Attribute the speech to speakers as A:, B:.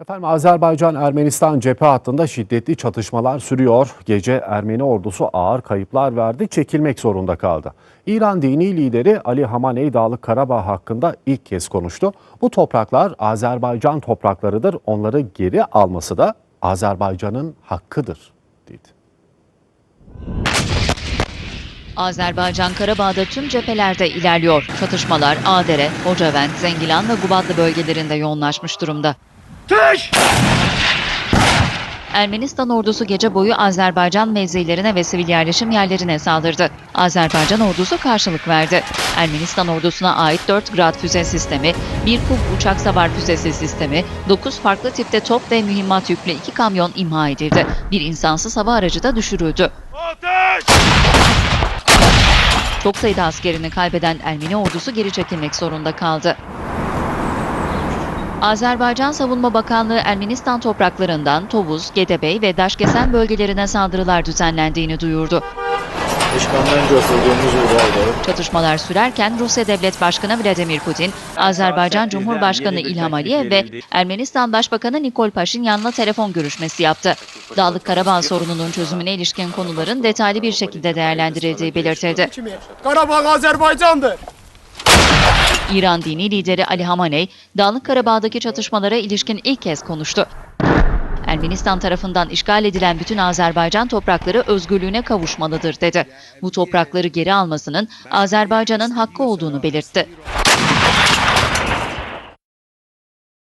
A: Efendim Azerbaycan-Ermenistan cephe hattında şiddetli çatışmalar sürüyor. Gece Ermeni ordusu ağır kayıplar verdi, çekilmek zorunda kaldı. İran dini lideri Ali Hamaney Dağlık Karabağ hakkında ilk kez konuştu. Bu topraklar Azerbaycan topraklarıdır, onları geri alması da Azerbaycan'ın hakkıdır dedi.
B: Azerbaycan Karabağ'da tüm cephelerde ilerliyor. Çatışmalar Adere, Hocavent, Zengilan ve Gubadlı bölgelerinde yoğunlaşmış durumda. Ermenistan ordusu gece boyu Azerbaycan mevzilerine ve sivil yerleşim yerlerine saldırdı. Azerbaycan ordusu karşılık verdi. Ermenistan ordusuna ait 4 Grad füze sistemi, 1 Kub uçak savar füzesi sistemi, 9 farklı tipte top ve mühimmat yüklü 2 kamyon imha edildi. Bir insansız hava aracı da düşürüldü. Çok sayıda askerini kaybeden Ermeni ordusu geri çekilmek zorunda kaldı. Azerbaycan Savunma Bakanlığı Ermenistan topraklarından Tovuz, Gedebey ve Daşkesen bölgelerine saldırılar düzenlendiğini duyurdu. Çatışmalar sürerken Rusya Devlet Başkanı Vladimir Putin, Azerbaycan Cumhurbaşkanı İlham Aliyev ve Ermenistan Başbakanı Nikol Paşinyan'la telefon görüşmesi yaptı. Dağlık Karabağ sorununun çözümüne ilişkin konuların detaylı bir şekilde değerlendirildiği belirtildi.
C: Karabağ Azerbaycan'dır.
B: İran dini lideri Ali Hamaney, Dağlık Karabağ'daki çatışmalara ilişkin ilk kez konuştu. Ermenistan tarafından işgal edilen bütün Azerbaycan toprakları özgürlüğüne kavuşmalıdır dedi. Bu toprakları geri almasının Azerbaycan'ın hakkı olduğunu belirtti.